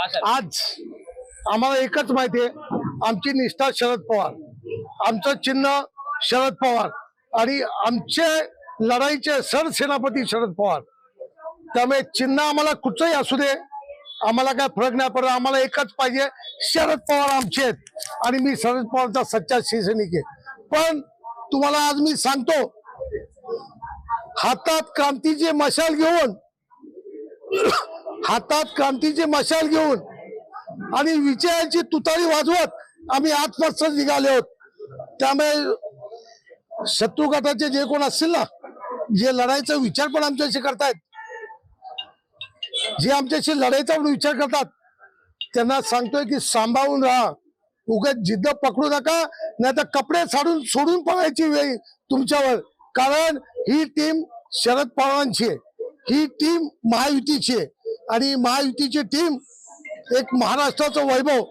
आज आम्हाला एकच माहिती आहे आमची निष्ठा शरद पवार. आमचं चिन्ह शरद पवार. आणि आमचे लढाईचे सरसेनापती शरद पवार. त्यामुळे चिन्ह आम्हाला कुठचंही असू दे आम्हाला काय फरक नाही पडत आम्हाला एकच पाहिजे शरद पवार आमचे आहेत. आणि मी शरद पवारचा सच्चा शिवसैनिक आहे. पण तुम्हाला आज मी सांगतो हातात क्रांतीची मशाल घेऊन हातात क्रांतीची मशाल घेऊन आणि विजयाची तुतारी वाजवत आम्ही आजपासून निघाले आहोत. त्यामुळे शत्रू गटाचे जे कोण असतील ना जे लढाईचा विचार पण आमच्याशी करतायत जे आमच्याशी लढाईचा पण विचार करतात त्यांना सांगतोय की सांभाळून राहा. उगाच जिद्द पकडू नका नाही तर कपडे साडून सोडून पडायची वेळ तुमच्यावर. कारण ही टीम शरद पवारांची आहे. ही टीम महायुतीची आहे. आणि महायुतीची टीम एक महाराष्ट्राचं वैभव.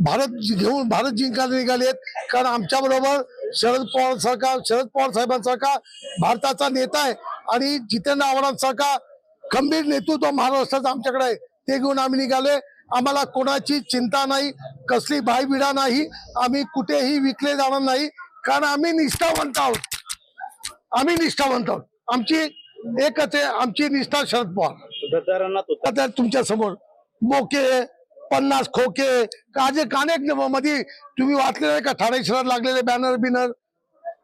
भारत घेऊन भारत जिंकायला निघाले आहेत. कारण आमच्या बरोबर शरद पवार सरकार शरद पवार साहेबांसारखा भारताचा नेता आहे. आणि जितेंद्र आव्हाडांसारखा खंबीर नेतृत्व महाराष्ट्राचं आमच्याकडे आहे. ते घेऊन आम्ही निघाले. आम्हाला कोणाची चिंता नाही कसली भाईबिडा नाही आम्ही कुठेही विकले जाणार नाही. कारण आम्ही निष्ठावंत आहोत. आम्ही निष्ठावंत आहोत. आमची एकच आहे आमची निष्ठा शरद पवार. आता तुमच्यासमोर मोके पन्नास खोके काजे कानेकमध्ये तुम्ही वाचले नाही का? ठाणे शहरात लागलेले बॅनर बिनर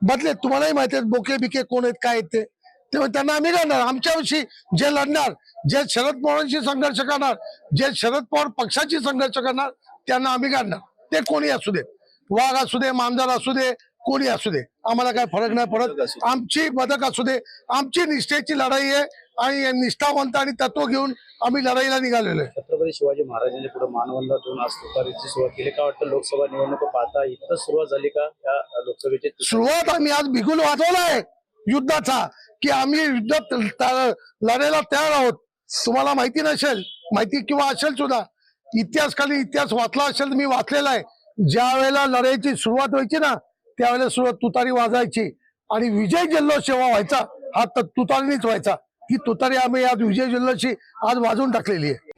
बदले तुम्हालाही माहिती आहेत बोके बिके कोण आहेत काय आहेत ते. तेव्हा त्यांना आम्ही लढणार आमच्याविषयी जे लढणार जे शरद पवारांशी संघर्ष करणार जे शरद पवार पक्षाची संघर्ष करणार त्यांना आम्ही काढणार ते कोणी असू दे वाघ असू दे मांजर असू दे कोणी असू दे. आम्हाला काय फरक नाही पडत. आमची बदक असू दे. आमची निष्ठेची लढाई आहे आणि निष्ठावंत आणि तत्व घेऊन आम्ही लढाईला निघालेलो आहे. छत्रपती शिवाजी महाराजांच्या पुढे मानवंदना देऊन आज तुतारीची सुरुवात केली. का वाटतं लोकसभा निवडणूक पाहता इथं सुरुवात झाली का या लोकसभेची? सुरुवात आम्ही आज बिगुल वाजवला आहे युद्धाचा की आम्ही युद्धात लढायला तयार आहोत. तुम्हाला माहिती नसेल माहिती किंवा असेल सुद्धा इतिहासकाली इतिहास वाचला असेल तर मी वाचलेला आहे. ज्या वेळेला लढाईची सुरुवात व्हायची ना त्यावेळेला सुद्धा तुतारी वाजायची आणि विजय जल्लोष जेव्हा व्हायचा हा तर तुतारीनेच व्हायचा. ही तुतारी आम्ही आज विजय जल्लोषी आज वाजवून टाकलेली आहे.